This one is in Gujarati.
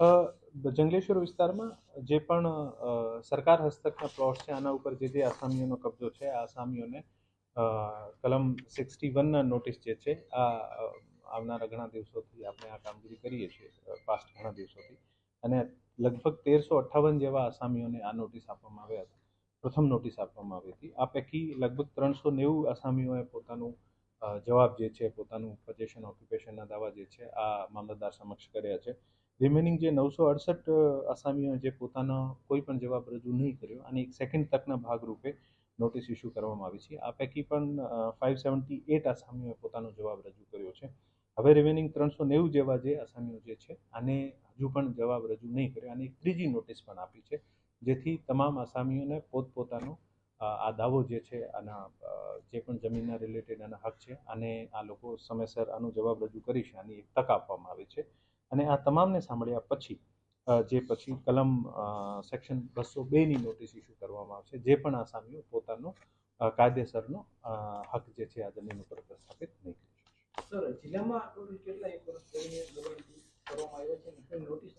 જંગલેશ્વર વિસ્તારમાં જે પણ સરકાર હસ્તકના પ્લોટ છે, આના ઉપર જે જે આસામીઓનો કબજો છે, આ આસામીઓને કલમ સિક્સટી વનના નોટિસ જે છે, આ આવનારા ઘણા દિવસોથી આપણે આ કામગીરી કરીએ છીએ પાસ્ટ ઘણા દિવસોથી. અને લગભગ તેરસો અઠ્ઠાવન જેવા આસામીઓને આ નોટિસ આપવામાં આવ્યા હતા. પ્રથમ નોટિસ આપવામાં આવી હતી. આ પૈકી લગભગ ત્રણસો નેવું આસામીઓએ પોતાનું જવાબ જે છે, પોતાનું પોઝેશન ઓક્યુપેશનના દાવા જે છે, આ મામલતદાર સમક્ષ કર્યા છે. રિમેનિંગ જે નવસો અડસઠ આસામીઓ જે પોતાનો કોઈ પણ જવાબ રજૂ નહીં કર્યો, અને એક સેકન્ડ તકના ભાગરૂપે નોટિસ ઇસ્યુ કરવામાં આવી છે. આ પૈકી પણ ફાઇવ સેવન્ટી એટ આસામીઓએ પોતાનો જવાબ રજૂ કર્યો છે. હવે રિમેનિંગ ત્રણસો નેવું જેવા જે આસામીઓ જે છે, આને હજુ પણ જવાબ રજૂ નહીં કર્યો. અને એક ત્રીજી નોટિસ પણ આપી છે, જેથી તમામ આસામીઓને પોતપોતાનો આ દાવો જે છે, આના જે પણ જમીનના રિલેટેડ આના હક છે અને આ લોકો સમયસર આનો જવાબ રજૂ કરી છે, આની એક તક આપવામાં આવી છે. અને આ તમામને સાંભળ્યા પછી જે પછી કલમ સેક્શન બસો બેની નોટિસ ઇસ્યુ કરવામાં આવશે, જે પણ આસામીઓ પોતાનો કાયદેસરનો હક જે છે આ જમીન ઉપર પ્રસ્થાપિત નહીં કરી શકે. સર, જિલ્લામાં કેટલા એક વર્ષ કરવામાં આવ્યા છે નોટિસ